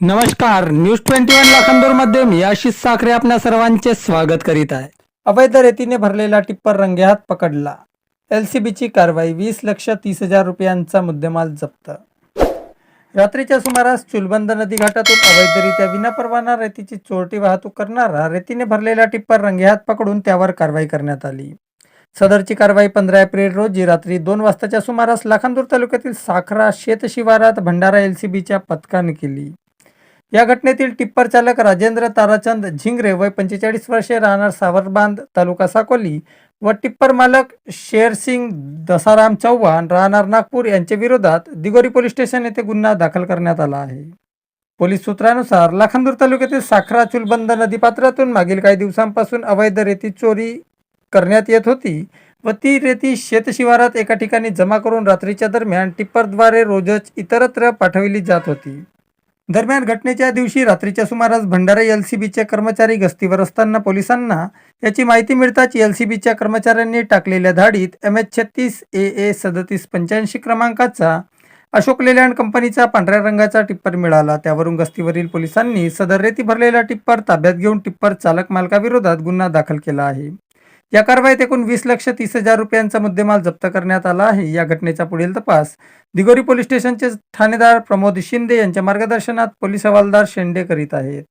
नमस्कार news twenty one लाखांदूरमध्ये मी आशिष साखरे आपल्या सर्वांचे स्वागत करीत आहे. अवैध रेतीने भरलेला टिप्पर रंगेहात पकडला. एलसीबीची कारवाई वीस लक्ष तीस हजार रुपयांचा मुद्देमाल जप्त. रात्रीच्या सुमारास चुलबंद नदी घाटातून अवैधरित्या विनापरवाना रेतीची चोरटी वाहतूक करणारा रेतीने भरलेला टिप्पर रंगेहात पकडून त्यावर कारवाई करण्यात आली. सदरची कारवाई पंधरा एप्रिल रोजी रात्री दोन वाजताच्या सुमारास लाखांदूर तालुक्यातील साखरा शेत शिवारात भंडारा एलसीबीच्या पथकाने केली. या घटनेतील टिप्पर चालक राजेंद्र ताराचंद झिंगरे वय पंचेचाळीस वर्षे राहणार सावरबांध तालुका साकोली व टिप्पर मालक शेरसिंग दसाराम चव्हाण राहणार नागपूर यांच्या विरोधात दिगोरी पोलीस स्टेशन येथे गुन्हा दाखल करण्यात आला आहे. पोलीस सूत्रानुसार लाखांदूर तालुक्यातील साखरा चुलबंद नदीपात्रातून मागील काही दिवसांपासून अवैध रेती चोरी करण्यात येत होती व ती रेती शेतशिवारात एका ठिकाणी जमा करून रात्रीच्या दरम्यान टिप्परद्वारे रोजच इतरत्र पाठविली जात होती. दरम्यान घटनेच्या दिवशी रात्रीच्या सुमारास भंडारा एल सी बीचे कर्मचारी गस्तीवर असताना पोलिसांना याची माहिती मिळताच एल सी बीच्या कर्मचाऱ्यांनी टाकलेल्या धाडीत एम एच छत्तीस ए ए सदतीस पंच्याऐंशी क्रमांकाचा अशोक लेलँड कंपनीचा पांढऱ्या रंगाचा टिप्पर मिळाला. त्यावरून गस्तीवरील पोलिसांनी सदर रेती भरलेला टिप्पर ताब्यात घेऊन टिप्पर चालक मालकाविरोधात गुन्हा दाखल केला आहे. या कारवाईत एकूण वीस लक्ष तीस हजार रुपयांचा मुद्देमाल जप्त करण्यात आला आहे. या घटनेचा पुढील तपास दिगोरी पोलीस स्टेशनचे ठाणेदार प्रमोद शिंदे यांच्या मार्गदर्शनात पोलीस हवालदार शेंडे करीत आहेत.